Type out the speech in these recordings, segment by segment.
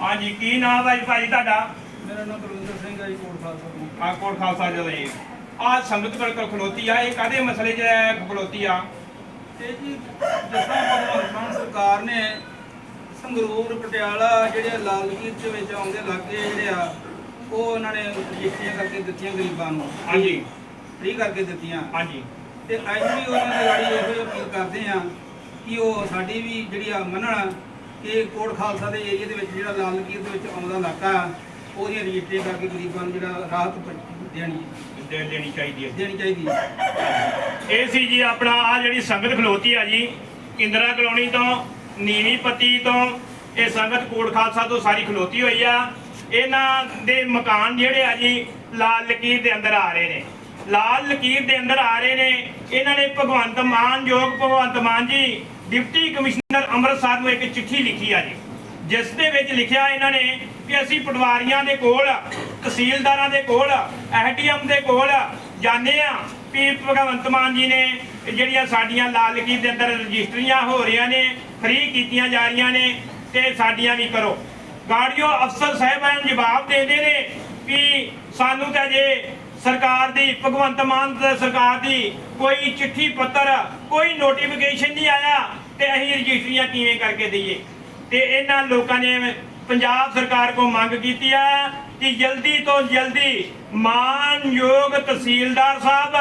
ਹਾਂਜੀ ਕੀ ਨਾਮ ਹੈ ਜੀ ਭਾਈ ਤੁਹਾਡਾ? ਮੇਰਾ ਨਾਮ ਬਲਵਿੰਦਰ ਸਿੰਘ ਹੈ ਜੀ ਕੋਟ ਖਾਲਸਾ ਤੋਂ। ਆ ਕੋਟ ਖਾਲਸਾ ਜਦੋਂ ਜੀ। ਆ ਸੰਗਤ ਕੋਲ ਖਲੋਤੀ ਆ ਇਹ ਕਾਦੇ ਮਸਲੇ 'ਚ ਖਲੋਤੀ ਆ? ਇਹ ਜੀ ਜਿਸ ਤਰ੍ਹਾਂ ਭਗਵੰਤ ਮਾਨ ਸਰਕਾਰ ਨੇ ਸੰਗਰੂਰ ਪਟਿਆਲਾ ਜਿਹੜੇ ਲਾਲ ਲਕੀਰ ਦੇ ਵਿੱਚ ਆਉਂਦੇ ਇਲਾਕੇ ਜਿਹੜੇ ਆ ਉਹ ਉਹਨਾਂ ਨੇ ਰਜਿਸਟਰੀਆਂ ਕਰਕੇ ਦਿੱਤੀਆਂ ਗਰੀਬਾਂ ਨੂੰ। ਹਾਂਜੀ। ਫ੍ਰੀ ਕਰਕੇ ਦਿੱਤੀਆਂ। ਹਾਂਜੀ। ਤੇ ਅੱਜ ਵੀ ਉਹਨਾਂ ਦੇ ਗਾੜੀ ਇਹੋ ਅਪੀਲ ਕਰਦੇ ਆ ਕਿ ਉਹ ਸਾਡੀ ਵੀ ਜਿਹੜੀ ਆ ਮੰਨਣ ਕਿ ਕੋਟ ਖਾਲਸਾ ਦੇ ਏਰੀਆ ਦੇ ਵਿੱਚ ਜਿਹੜਾ ਲਾਲ ਲਕੀਰ ਦੇ ਵਿੱਚ ਆਉਂਦਾ ਇਲਾਕਾ ਆ, ਉਹਦੀਆਂ ਰਜਿਸਟਰੀਆਂ ਕਰਕੇ ਗਰੀਬਾਂ ਨੂੰ ਜਿਹੜਾ ਰਾਹਤ ਪ- ਦੇਣੀ ਦੇ ਦੇਣੀ ਚਾਹੀਦੀ ਹੈ। ਦੇਣੀ ਚਾਹੀਦੀ ਹੈ। ਇਹ ਸੀ ਜੀ ਆਪਣਾ ਆ ਜਿਹੜੀ ਸੰਗਤ ਖਲੋਤੀ ਆ ਜੀ ਇੰਦਰਾ ਕਲੋਨੀ ਤੋਂ ਨੀਵੀਂ ਪੱਤੀ ਤੋਂ ਇਹ ਸੰਗਤ ਕੋਟ ਖਾਲਸਾ ਤੋਂ ਸਾਰੀ ਖਲੋਤੀ ਹੋਈ ਆ। ਇਹਨਾਂ ਦੇ ਮਕਾਨ ਜਿਹੜੇ ਆ ਜੀ ਲਾਲ ਲਕੀਰ ਦੇ ਅੰਦਰ ਆ ਰਹੇ ਨੇ। ਲਾਲ ਲਕੀਰ ਦੇ ਅੰਦਰ ਆ ਰਹੇ ਨੇ ਇਹਨਾਂ ਨੇ ਭਗਵੰਤ ਮਾਨ ਯੋਗ ਭਗਵੰਤ ਮਾਨ ਜੀ ਡਿਪਟੀ ਕਮਿਸ਼ਨਰ ਅੰਮ੍ਰਿਤਸਰ ਨੂੰ ਇੱਕ ਚਿੱਠੀ ਲਿਖੀ ਆ ਜੀ, ਜਿਸ ਦੇ ਵਿੱਚ ਲਿਖਿਆ ਇਹਨਾਂ ਨੇ ਕਿ ਅਸੀਂ ਪਟਵਾਰੀਆਂ ਦੇ ਕੋਲ, ਤਹਿਸੀਲਦਾਰਾਂ ਦੇ ਕੋਲ, ਐਸਡੀਐਮ ਦੇ ਕੋਲ ਜਾਂਦੇ ਆ ਵੀ ਭਗਵੰਤ ਮਾਨ ਜੀ ਨੇ ਜਿਹੜੀਆਂ ਸਾਡੀਆਂ ਲਾਲ ਲਕੀਰ ਦੇ ਅੰਦਰ ਰਜਿਸਟਰੀਆਂ ਹੋ ਰਹੀਆਂ ਨੇ ਫ੍ਰੀ ਕੀਤੀਆਂ ਜਾ ਰਹੀਆਂ ਨੇ, ਤੇ ਸਾਡੀਆਂ ਵੀ ਕਰੋ। ਗਾੜੀਓ ਅਫਸਰ ਸਾਹਿਬਾਨ ਜਵਾਬ ਦਿੰਦੇ ਨੇ ਕਿ ਸਾਨੂੰ ਤਾਂ ਜੇ ਸਰਕਾਰ ਦੀ, ਭਗਵੰਤ ਮਾਨ ਸਰਕਾਰ ਦੀ ਕੋਈ ਚਿੱਠੀ ਪੱਤਰ, ਕੋਈ ਨੋਟੀਫਿਕੇਸ਼ਨ ਨਹੀਂ ਆਇਆ ਤੇ ਅਸੀਂ ਰਜਿਸਟਰੀਆਂ ਕਿਵੇਂ ਕਰਕੇ ਦਈਏ? ਤੇ ਇਹਨਾਂ ਲੋਕਾਂ ਨੇ ਪੰਜਾਬ ਸਰਕਾਰ ਕੋ ਮੰਗ ਕੀਤੀ ਆ ਕਿ ਜਲਦੀ ਤੋਂ ਜਲਦੀ ਮਾਨਯੋਗ ਤਹਿਸੀਲਦਾਰ ਸਾਹਿਬ,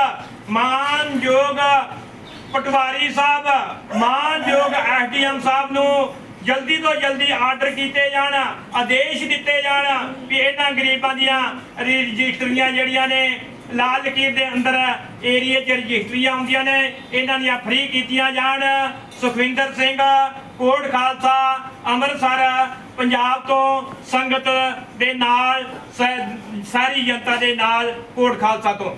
ਮਾਨਯੋਗ ਪਟਵਾਰੀ ਸਾਹਿਬ, ਮਾਨਯੋਗ ਐਸਡੀਐਮ ਸਾਹਿਬ ਨੂੰ ਜਲਦੀ ਤੋਂ ਜਲਦੀ ਆਰਡਰ ਕੀਤੇ ਜਾਣ, ਆਦੇਸ਼ ਦਿੱਤੇ ਜਾਣ ਵੀ ਇਹਨਾਂ ਗਰੀਬਾਂ ਦੀਆਂ ਰਜਿਸਟਰੀਆਂ ਜਿਹੜੀਆਂ ਨੇ ਲਾਲ ਲਕੀਰ ਦੇ ਅੰਦਰ ਏਰੀਏ 'ਚ ਰਜਿਸਟਰੀਆਂ ਆਉਂਦੀਆਂ ਨੇ। ਇਹਨਾਂ ਦੀਆਂ ਫ੍ਰੀ ਕੀਤੀਆਂ ਜਾਣ। ਸੁਖਵਿੰਦਰ ਸਿੰਘ, ਕੋਟ ਖਾਲਸਾ, ਅੰਮ੍ਰਿਤਸਰ, ਪੰਜਾਬ ਤੋਂ ਸੰਗਤ ਦੇ ਨਾਲ ਸ- ਸਾਰੀ ਜਨਤਾ ਦੇ ਨਾਲ ਕੋਟ ਖਾਲਸਾ ਤੋਂ।